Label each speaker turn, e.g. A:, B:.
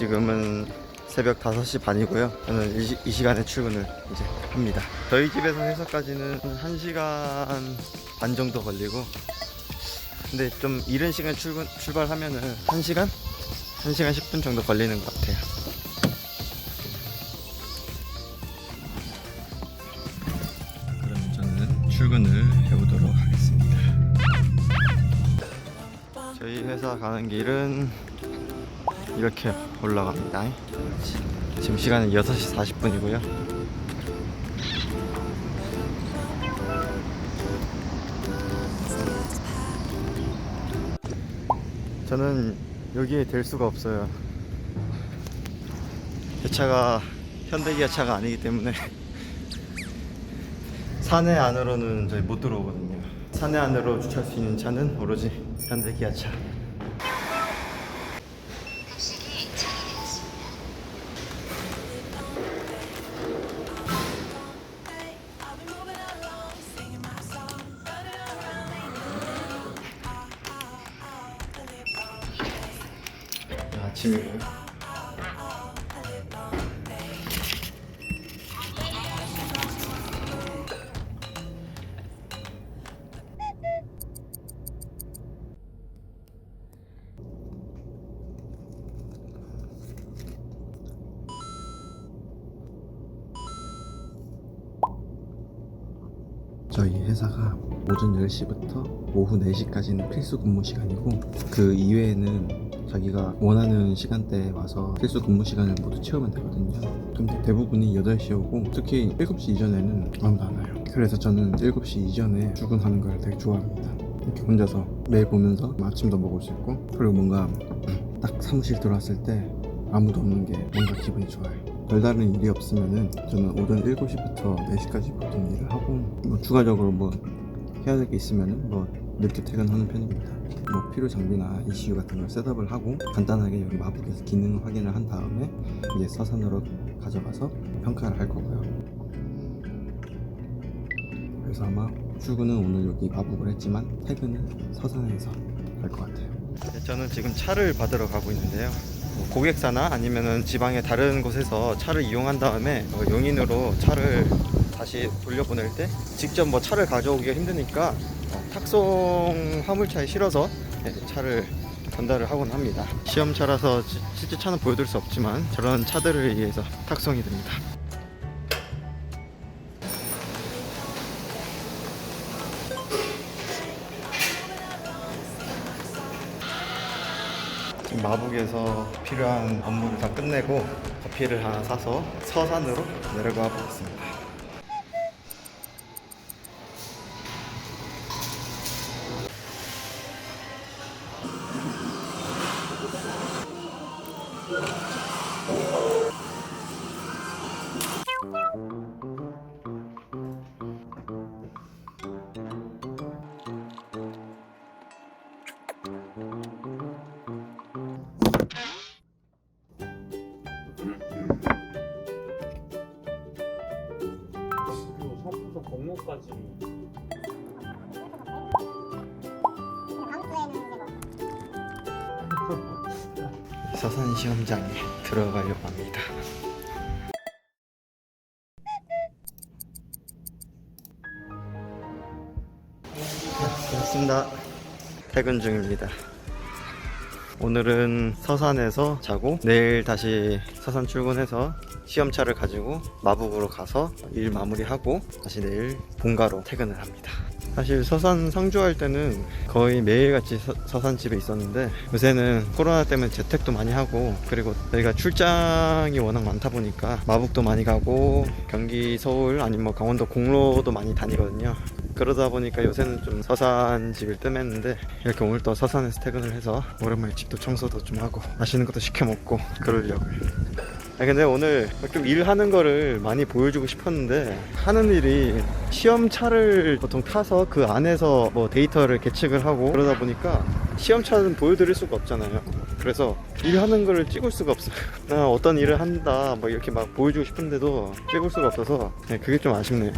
A: 지금은 새벽 5시 반이고요. 저는 이, 시- 이 시간에 출근을 이제 합니다. 저희 집에서 회사까지는 1시간 반 정도 걸리고 근데 좀 이른 시간 출근 출발하면은 1시간? 1시간 10분 정도 걸리는 것 같아요. 그럼 저는 출근을 해보도록 하겠습니다. 저희 회사 가는 길은 이렇게 올라갑니다. 지금 시간은 6시 40분이고요. 저는 여기에 될 수가 없어요. 제 차가 현대기아 차가 아니기 때문에 사내 안으로는 저희 못 들어오거든요. 사내 안으로 주차할 수 있는 차는 오로지 현대기아 차. 아침이고요. 저희 회사가 오전 10시부터 오후 4시까지는 필수 근무 시간이고 그 이외에는 자기가 원하는 시간대에 와서 필수 근무 시간을 모두 채우면 되거든요. 근데 대부분이 8시에 오고 특히 7시 이전에는 아무도 안 와요. 그래서 저는 7시 이전에 출근하는 걸 되게 좋아합니다. 이렇게 혼자서 매일 보면서 아침도 먹을 수 있고 그리고 뭔가 딱 사무실 들어왔을 때 아무도 없는 게 뭔가 기분이 좋아요. 별다른 일이 없으면은 저는 오전 7시부터 4시까지 보통 일을 하고 뭐 추가적으로 뭐 해야 될 게 있으면은 뭐 늦게 퇴근하는 편입니다. 뭐 필요 장비나 ECU 같은 걸 셋업을 하고 간단하게 여기 마북에서 기능 확인을 한 다음에 이제 서산으로 가져가서 평가를 할 거고요. 그래서 아마 출근은 오늘 여기 마북을 했지만 퇴근은 서산에서 할 것 같아요. 저는 지금 차를 받으러 가고 있는데요. 뭐 고객사나 아니면은 지방의 다른 곳에서 차를 이용한 다음에 어, 용인으로 차를 다시 돌려보낼 때 직접 뭐 차를 가져오기가 힘드니까 어, 탁송 화물차에 실어서 네, 차를 전달을 하곤 합니다. 시험차라서 시- 실제 차는 보여드릴 수 없지만 저런 차들을 의해서 탁송이 됩니다. 마북에서 필요한 업무를 다 끝내고 커피를 하나 사서 서산으로 내려가 보겠습니다.
B: 공모까지
A: 서산 시험장에 들어가려고 합니다. 네, 반갑습니다. 퇴근 중입니다. 오늘은 서산에서 자고 내일 다시 서산 출근해서 시험차를 가지고 마북으로 가서 일 마무리하고 다시 내일 본가로 퇴근을 합니다. 사실 서산 상주할 때는 거의 매일같이 서, 산 집에 있었는데 요새는 코로나 때문에 재택도 많이 하고 그리고 저희가 출장이 워낙 많다 보니까 마북도 많이 가고 경기 서울 아니면 뭐 강원도 공로도 많이 다니거든요. 그러다 보니까 요새는 좀 서산 집을 뜸했는데 이렇게 오늘 또 서산에서 퇴근을 해서 오랜만에 집도 청소도 좀 하고 맛있는 것도 시켜 먹고 그러려고요. 아 근데 오늘 좀 일하는 거를 많이 보여주고 싶었는데 하는 일이 시험차를 보통 타서 그 안에서 뭐 데이터를 계측을 하고 그러다 보니까 시험차는 보여드릴 수가 없잖아요. 그래서 일하는 거를 찍을 수가 없어요. 나 어떤 일을 한다 뭐 이렇게 막 보여주고 싶은데도 찍을 수가 없어서 네, 그게 좀 아쉽네요.